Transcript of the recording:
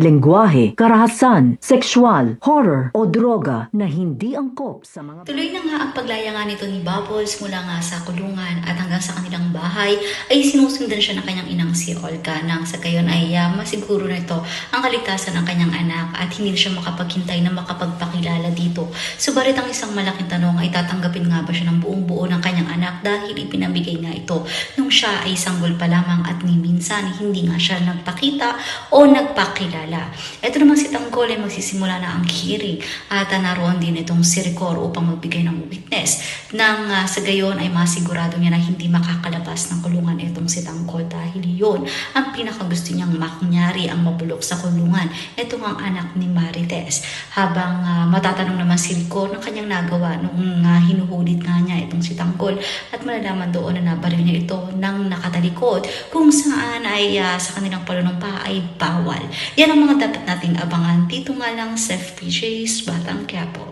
lengguwahe, karahasan, sexual, horror o droga na hindi angkop sa mga Tuloy na nga ang paglaya nga nito ni Bubbles mula nga sa kulungan at hanggang sa kanilang bahay ay sinusundan siya ng kanyang inang si Olga nang sa gayon ay uh, masiguro na ito ang kaligtasan ng kanyang anak at hindi siya makapaghintay na makapagpakilala dito. Subalit ang isang malaking tanong ay tatanggapin nga ba siya ng buong buo ng kanyang anak dahil ipinamigay nga siya ay sanggol pa lamang at minsan hindi nga siya nagpakita o nagpakilala. Ito naman si Tangkol ay magsisimula na ang hearing at naroon din itong si Ricor upang magbigay ng witness nang uh, sa gayon ay masigurado niya na hindi makakalabas ng kulungan itong si Tangkol dahil yun ang pinakagusto niyang makunyari ang mabulok sa kulungan. Ito ang anak ni Marites. Habang uh, matatanong naman si Ricor ng kanyang nagawa noong uh, hinuhulit nga itong si Tangkol at malalaman doon na nabaril niya ito ng nakatalikod kung saan ay uh, sa kanilang palunumpa ay bawal. Yan ang mga dapat nating abangan dito nga lang sa FPJ's Batang Quiapo.